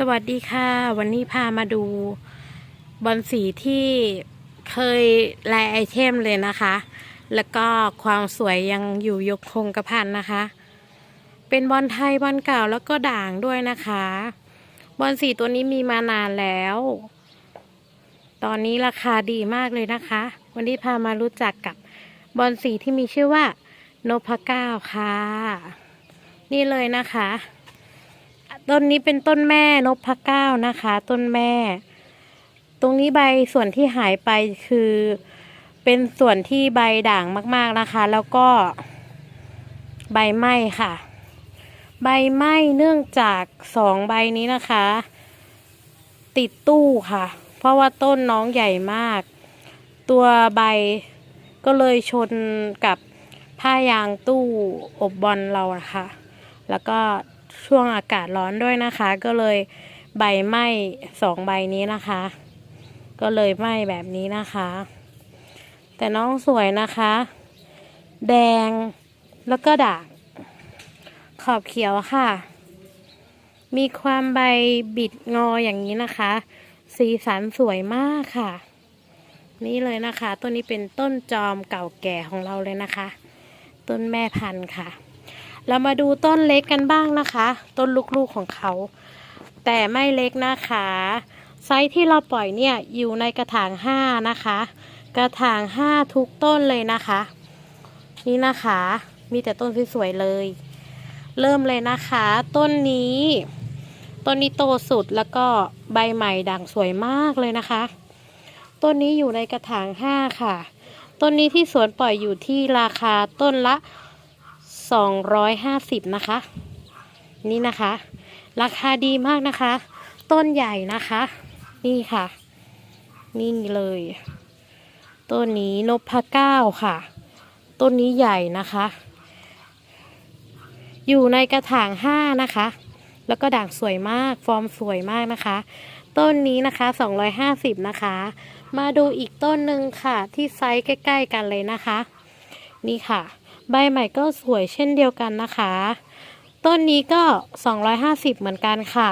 สวัสดีค่ะ วันนี้พามาดูบอลสีที่เคยแลไอเทมเลยนะคะ แล้วก็ความสวยยังอยู่ยกคงกระพันนะคะ เป็นบอลไทยบอลเก่าแล้วก็ด่างด้วยนะคะ บอลสีตัวนี้มีมานานแล้ว ตอนนี้ราคาดีมากเลยนะคะ วันนี้พามารู้จักกับบอลสีที่มีชื่อว่านพเก้าค่ะ นี่เลยนะคะ ต้นนี้เป็นต้นแม่นพเก้านะคะ ต้นแม่ ตรงนี้ใบส่วนที่หายไปคือ เป็นส่วนที่ใบด่างมากๆนะคะ แล้วก็ใบไหม้ค่ะ ใบไหม้เนื่องจากสองใบนี้นะคะ ติดตู้ค่ะ เพราะว่าต้นน้องใหญ่มาก ตัวใบก็เลยชนกับผ้ายางตู้อบบอลเราะค่ะแล้วก็ ช่วงอากาศร้อนด้วยนะคะ ก็เลยใบไหม้สองใบนี้นะคะ ก็เลยไหม้แบบนี้นะคะ แต่น้องสวยนะคะ แดงแล้วก็ด่างขอบเขียวค่ะ มีความใบบิดงออย่างนี้นะคะ สีสันสวยมากค่ะ นี่เลยนะคะ ต้นนี้เป็นต้นจอมเก่าแก่ของเราเลยนะคะ ต้นแม่พันธุ์ค่ะ เรามาดูต้นเล็กกันบ้างนะคะ ต้นลูกๆของเขา แต่ไม่เล็กนะคะ ไซส์ที่เราปล่อยเนี่ยอยู่ในกระถางห้านะคะ กระถางห้าทุกต้นเลยนะคะ นี่นะคะมีแต่ต้นสวยๆเลย เริ่มเลยนะคะ ต้นนี้ ต้นนี้โตสุดแล้วก็ใบใหม่ด่างสวยมากเลยนะคะ ต้นนี้อยู่ในกระถางห้าค่ะ ต้นนี้ที่สวนปล่อยอยู่ที่ราคาต้นละ 250 นะคะ นี่นะคะ ราคาดีมากนะคะ ต้นใหญ่นะคะ นี่ค่ะ นี่เลย ต้นนี้นพเก้าค่ะ ต้นนี้ใหญ่นะคะ อยู่ในกระถางห้านะคะ แล้วก็ด่างสวยมาก ฟอร์มสวยมากนะคะ ต้นนี้นะคะ 250 นะคะ มาดูอีกต้นหนึ่งค่ะ ที่ไซส์ใกล้ ๆ กันเลยนะคะ นี่ค่ะ ใบใหม่ก็สวยเช่นเดียวกันนะคะ ต้นนี้ก็ 250 เหมือนกันค่ะ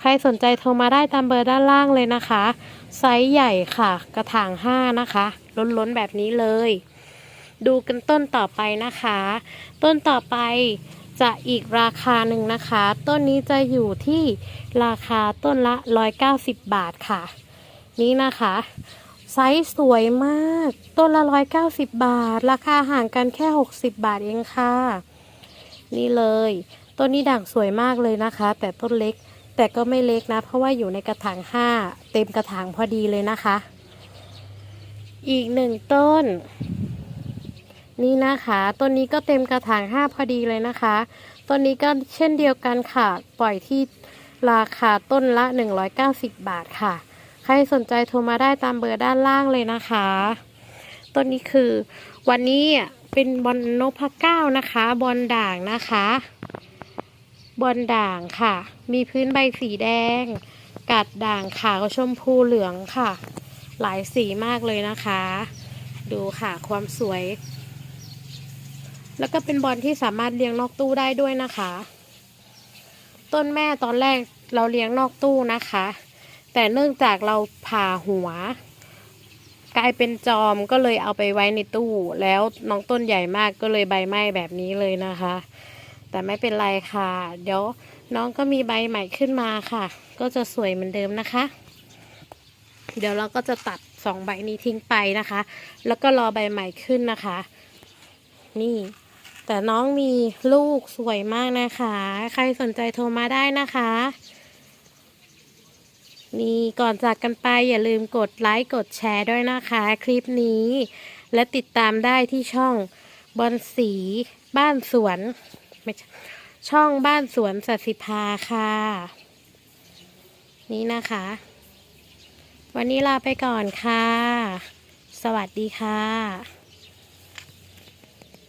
ใครสนใจโทรมาได้ตามเบอร์ด้านล่างเลยนะคะ ไซส์ใหญ่ค่ะ กระถาง 5 นะคะ ล้นๆแบบนี้เลย ดูกันต้นต่อไปนะคะ ต้นต่อไปจะอีกราคาหนึ่งนะคะ ต้นนี้จะอยู่ที่ราคาต้นละ 190 บาทค่ะ นี่นะคะ ไซส์สวยมาก ต้นละ190บาท ราคาห่างกันแค่60บาทเองค่ะ นี่เลย ต้นนี้ด่างสวยมากเลยนะคะ แต่ต้นเล็ก แต่ก็ไม่เล็กนะ เพราะว่าอยู่ในกระถาง5เต็มกระถางพอดีเลยนะคะ อีกหนึ่งต้น นี่นะคะ ต้นนี้ก็เต็มกระถาง5พอดีเลยนะคะ ต้นนี้ก็เช่นเดียวกันค่ะ ปล่อยที่ราคาต้นละ 190 บาทค่ะ ครสนใจโทรมาได้ตามเบอร์ด้านล่างเลยนะคะ ต้นนี้คือวันนี้เป็นบอลนพเก้านะคะ บอลด่างนะคะ บอลด่างค่ะ มีพื้นใบสีแดง กัดด่างขาวชมพูเหลืองค่ะ หลายสีมากเลยนะคะ ดูค่ะความสวย แล้วก็เป็นบอลที่สามารถเลี้ยงนอกตู้ได้ด้วยนะคะ ต้นแม่ตอนแรกเราเลี้ยงนอกตู้นะคะ แต่เนื่องจากเราผ่าหัว กลายเป็นจอมก็เลยเอาไปไว้ในตู้ แล้วน้องต้นใหญ่มากก็เลยใบไหม้แบบนี้เลยนะคะ แต่ไม่เป็นไรค่ะ เดี๋ยวน้องก็มีใบใหม่ขึ้นมาค่ะ ก็จะสวยเหมือนเดิมนะคะ เดี๋ยวเราก็จะตัดสองใบนี้ทิ้งไปนะคะ แล้วก็รอใบใหม่ขึ้นนะคะ นี่แต่น้องมีลูกสวยมากนะคะ ใครสนใจโทรมาได้นะคะ นี่ก่อนจากกันไปอย่าลืมกดไลค์กดแชร์ด้วยนะคะ คลิปนี้ และติดตามได้ที่ช่องบอนสีบ้านสวนไม่ใช่ช่องบ้านสวนสัสิภาค่ะ นี่นะคะ วันนี้ลาไปก่อนค่ะ สวัสดีค่ะ